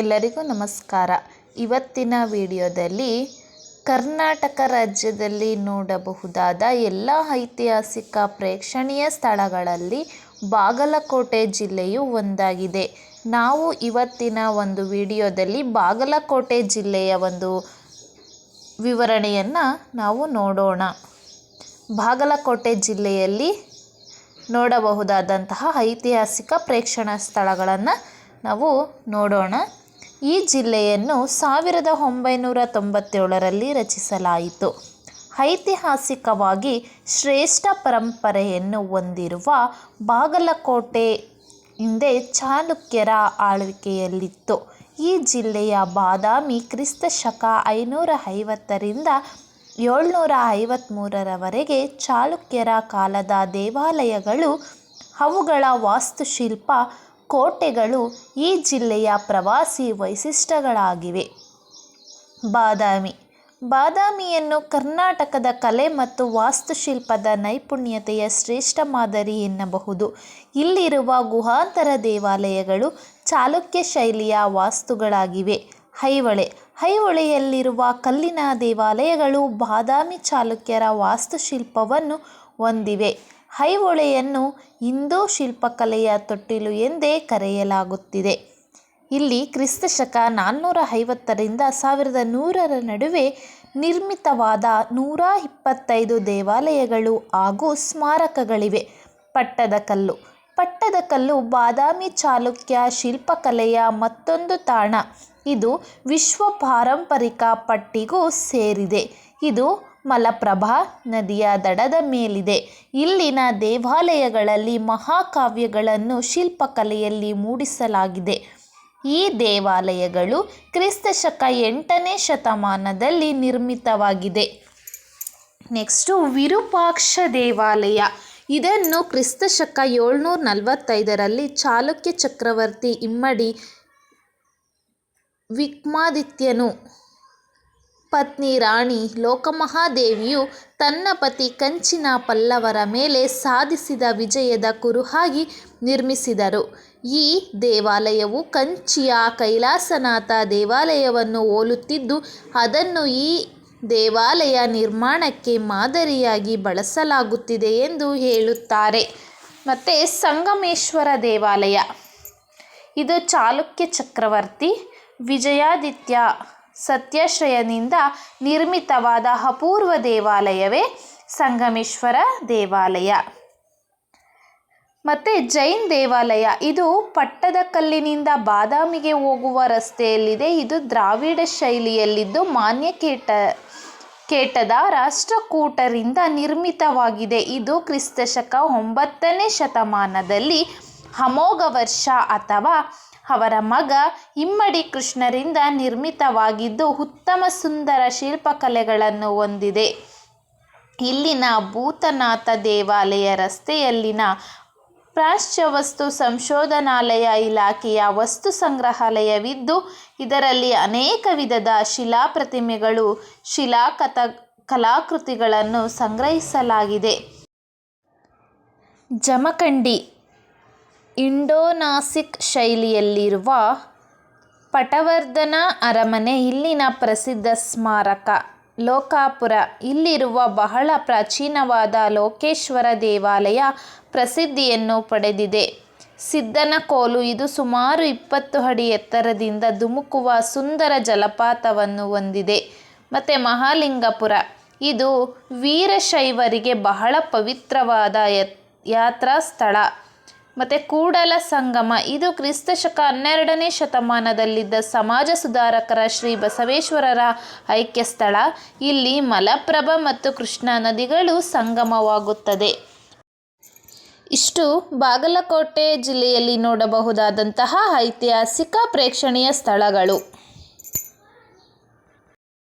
ಎಲ್ಲರಿಗೂ ನಮಸ್ಕಾರ. ಇವತ್ತಿನ ವಿಡಿಯೋದಲ್ಲಿ ಕರ್ನಾಟಕ ರಾಜ್ಯದಲ್ಲಿ ನೋಡಬಹುದಾದ ಎಲ್ಲ ಐತಿಹಾಸಿಕ ಪ್ರೇಕ್ಷಣೀಯ ಸ್ಥಳಗಳಲ್ಲಿ ಬಾಗಲಕೋಟೆ ಜಿಲ್ಲೆಯು ಒಂದಾಗಿದೆ. ನಾವು ಇವತ್ತಿನ ಒಂದು ವಿಡಿಯೋದಲ್ಲಿ ಬಾಗಲಕೋಟೆ ಜಿಲ್ಲೆಯ ಒಂದು ವಿವರಣೆಯನ್ನು ನಾವು ನೋಡೋಣ. ಬಾಗಲಕೋಟೆ ಜಿಲ್ಲೆಯಲ್ಲಿ ನೋಡಬಹುದಾದಂತಹ ಐತಿಹಾಸಿಕ ಪ್ರೇಕ್ಷಣ ಸ್ಥಳಗಳನ್ನು ನಾವು ನೋಡೋಣ. ಈ ಜಿಲ್ಲೆಯನ್ನು ಸಾವಿರದ ಒಂಬೈನೂರ ತೊಂಬತ್ತೇಳರಲ್ಲಿ ರಚಿಸಲಾಯಿತು. ಐತಿಹಾಸಿಕವಾಗಿ ಶ್ರೇಷ್ಠ ಪರಂಪರೆಯನ್ನು ಹೊಂದಿರುವ ಬಾಗಲಕೋಟೆ ಹಿಂದೆ ಚಾಲುಕ್ಯರ ಆಳ್ವಿಕೆಯಲ್ಲಿತ್ತು. ಈ ಜಿಲ್ಲೆಯ ಬಾದಾಮಿ ಕ್ರಿಸ್ತ ಶಕ ಐನೂರ ಐವತ್ತರಿಂದ ಏಳ್ನೂರ ಐವತ್ತ್ಮೂರರವರೆಗೆ ಚಾಲುಕ್ಯರ ಕಾಲದ ದೇವಾಲಯಗಳು ಅವುಗಳ ವಾಸ್ತುಶಿಲ್ಪ ಕೋಟೆಗಳು ಈ ಜಿಲ್ಲೆಯ ಪ್ರವಾಸಿ ವೈಶಿಷ್ಟ್ಯಗಳಾಗಿವೆ. ಬಾದಾಮಿ. ಬಾದಾಮಿಯನ್ನು ಕರ್ನಾಟಕದ ಕಲೆ ಮತ್ತು ವಾಸ್ತುಶಿಲ್ಪದ ನೈಪುಣ್ಯತೆಯ ಶ್ರೇಷ್ಠ ಮಾದರಿ ಎನ್ನಬಹುದು. ಇಲ್ಲಿರುವ ಗುಹಾಂತರ ದೇವಾಲಯಗಳು ಚಾಲುಕ್ಯ ಶೈಲಿಯ ವಾಸ್ತುಗಳಾಗಿವೆ. ಐಹೊಳೆ ಐಹೊಳೆಯಲ್ಲಿರುವ ಕಲ್ಲಿನ ದೇವಾಲಯಗಳು ಬಾದಾಮಿ ಚಾಲುಕ್ಯರ ವಾಸ್ತುಶಿಲ್ಪವನ್ನು ಹೊಂದಿವೆ. ಐಹೊಳೆಯನ್ನು ಹಿಂದೂ ಶಿಲ್ಪಕಲೆಯ ತೊಟ್ಟಿಲು ಎಂದೇ ಕರೆಯಲಾಗುತ್ತಿದೆ. ಇಲ್ಲಿ ಕ್ರಿಸ್ತಶಕ ನಾನ್ನೂರ ಐವತ್ತರಿಂದ ಸಾವಿರದ ನೂರರ ನಡುವೆ ನಿರ್ಮಿತವಾದ ನೂರ ಇಪ್ಪತ್ತೈದು ದೇವಾಲಯಗಳು ಹಾಗೂ ಸ್ಮಾರಕಗಳಿವೆ. ಪಟ್ಟದಕಲ್ಲು ಪಟ್ಟದಕಲ್ಲು ಬಾದಾಮಿ ಚಾಲುಕ್ಯ ಶಿಲ್ಪಕಲೆಯ ಮತ್ತೊಂದು ತಾಣ. ಇದು ವಿಶ್ವ ಪಾರಂಪರಿಕ ಪಟ್ಟಿಗೂ ಸೇರಿದೆ. ಇದು ಮಲಪ್ರಭಾ ನದಿಯ ದಡದ ಮೇಲಿದೆ. ಇಲ್ಲಿನ ದೇವಾಲಯಗಳಲ್ಲಿ ಮಹಾಕಾವ್ಯಗಳನ್ನು ಶಿಲ್ಪಕಲೆಯಲ್ಲಿ ಮೂಡಿಸಲಾಗಿದೆ. ಈ ದೇವಾಲಯಗಳು ಕ್ರಿಸ್ತಶಕ ಎಂಟನೇ ಶತಮಾನದಲ್ಲಿ ನಿರ್ಮಿತವಾಗಿದೆ. ನೆಕ್ಸ್ಟು ವಿರೂಪಾಕ್ಷ ದೇವಾಲಯ. ಇದನ್ನು ಕ್ರಿಸ್ತಶಕ ಏಳ್ನೂರ ನಲವತ್ತೈದರಲ್ಲಿ ಚಾಲುಕ್ಯ ಚಕ್ರವರ್ತಿ ಇಮ್ಮಡಿ ವಿಕ್ರಮಾದಿತ್ಯನು ಪತ್ನಿ ರಾಣಿ ಲೋಕಮಹಾದೇವಿಯು ತನ್ನ ಪತಿ ಕಂಚಿನ ಪಲ್ಲವರ ಮೇಲೆ ಸಾಧಿಸಿದ ವಿಜಯದ ಕುರುಹಾಗಿ ನಿರ್ಮಿಸಿದರು. ಈ ದೇವಾಲಯವು ಕಂಚಿಯ ಕೈಲಾಸನಾಥ ದೇವಾಲಯವನ್ನು ಹೋಲುತ್ತಿದ್ದು, ಅದನ್ನು ಈ ದೇವಾಲಯ ನಿರ್ಮಾಣಕ್ಕೆ ಮಾದರಿಯಾಗಿ ಬಳಸಲಾಗುತ್ತಿದೆ ಎಂದು ಹೇಳುತ್ತಾರೆ. ಮತ್ತು ಸಂಗಮೇಶ್ವರ ದೇವಾಲಯ. ಇದು ಚಾಲುಕ್ಯ ಚಕ್ರವರ್ತಿ ವಿಜಯಾದಿತ್ಯ ಸತ್ಯಾಶ್ರಯನಿಂದ ನಿರ್ಮಿತವಾದ ಅಪೂರ್ವ ದೇವಾಲಯವೇ ಸಂಗಮೇಶ್ವರ ದೇವಾಲಯ. ಮತ್ತು ಜೈನ್ ದೇವಾಲಯ, ಇದು ಪಟ್ಟದಕಲ್ಲಿನಿಂದ ಬಾದಾಮಿಗೆ ಹೋಗುವ ರಸ್ತೆಯಲ್ಲಿದೆ. ಇದು ದ್ರಾವಿಡ ಶೈಲಿಯಲ್ಲಿದ್ದು ಮಾನ್ಯ ಕೇಟ, ಕೇಟದ ರಾಷ್ಟ್ರಕೂಟರಿಂದ ನಿರ್ಮಿತವಾಗಿದೆ. ಇದು ಕ್ರಿಸ್ತಶಕ ಒಂಬತ್ತನೇ ಶತಮಾನದಲ್ಲಿ ಅಮೋಘವರ್ಷ ಅಥವಾ ಅವರ ಮಗ ಇಮ್ಮಡಿ ಕೃಷ್ಣರಿಂದ ನಿರ್ಮಿತವಾಗಿದ್ದು ಉತ್ತಮ ಸುಂದರ ಶಿಲ್ಪಕಲೆಗಳನ್ನು ಹೊಂದಿದೆ. ಇಲ್ಲಿನ ಭೂತನಾಥ ದೇವಾಲಯ ರಸ್ತೆಯಲ್ಲಿನ ಪ್ರಾಚ್ಯವಸ್ತು ಸಂಶೋಧನಾಲಯ ಇಲಾಖೆಯ ವಸ್ತು ಸಂಗ್ರಹಾಲಯವಿದ್ದು, ಇದರಲ್ಲಿ ಅನೇಕ ವಿಧದ ಶಿಲಾಪ್ರತಿಮೆಗಳು ಶಿಲಾಕಥ ಕಲಾಕೃತಿಗಳನ್ನು ಸಂಗ್ರಹಿಸಲಾಗಿದೆ. ಜಮಖಂಡಿ ಇಂಡೋನಾಸಿಕ್ ಶೈಲಿಯಲ್ಲಿರುವ ಪಟವರ್ಧನ ಅರಮನೆ ಇಲ್ಲಿನ ಪ್ರಸಿದ್ಧ ಸ್ಮಾರಕ. ಲೋಕಾಪುರ ಇಲ್ಲಿರುವ ಬಹಳ ಪ್ರಾಚೀನವಾದ ಲೋಕೇಶ್ವರ ದೇವಾಲಯ ಪ್ರಸಿದ್ಧಿಯನ್ನು ಪಡೆದಿದೆ. ಸಿದ್ದನ ಕೋಲು ಇದು ಸುಮಾರು ಇಪ್ಪತ್ತು ಅಡಿ ಎತ್ತರದಿಂದ ಧುಮುಕುವ ಸುಂದರ ಜಲಪಾತವನ್ನು ಹೊಂದಿದೆ. ಮತ್ತು ಮಹಾಲಿಂಗಪುರ, ಇದು ವೀರಶೈವರಿಗೆ ಬಹಳ ಪವಿತ್ರವಾದ ಯಾತ್ರಾ ಸ್ಥಳ. ಮತ್ತು ಕೂಡಲ ಸಂಗಮ. ಇದು ಕ್ರಿಸ್ತಶಕ ಹನ್ನೆರಡನೇ ಶತಮಾನದಲ್ಲಿದ್ದ ಸಮಾಜ ಸುಧಾರಕರ ಶ್ರೀ ಬಸವೇಶ್ವರರ ಐಕ್ಯ ಸ್ಥಳ. ಇಲ್ಲಿ ಮಲಪ್ರಭಾ ಮತ್ತು ಕೃಷ್ಣಾ ನದಿಗಳು ಸಂಗಮವಾಗುತ್ತದೆ. ಇಷ್ಟು ಬಾಗಲಕೋಟೆ ಜಿಲ್ಲೆಯಲ್ಲಿ ನೋಡಬಹುದಾದಂತಹ ಐತಿಹಾಸಿಕ ಪ್ರೇಕ್ಷಣೀಯ ಸ್ಥಳಗಳು.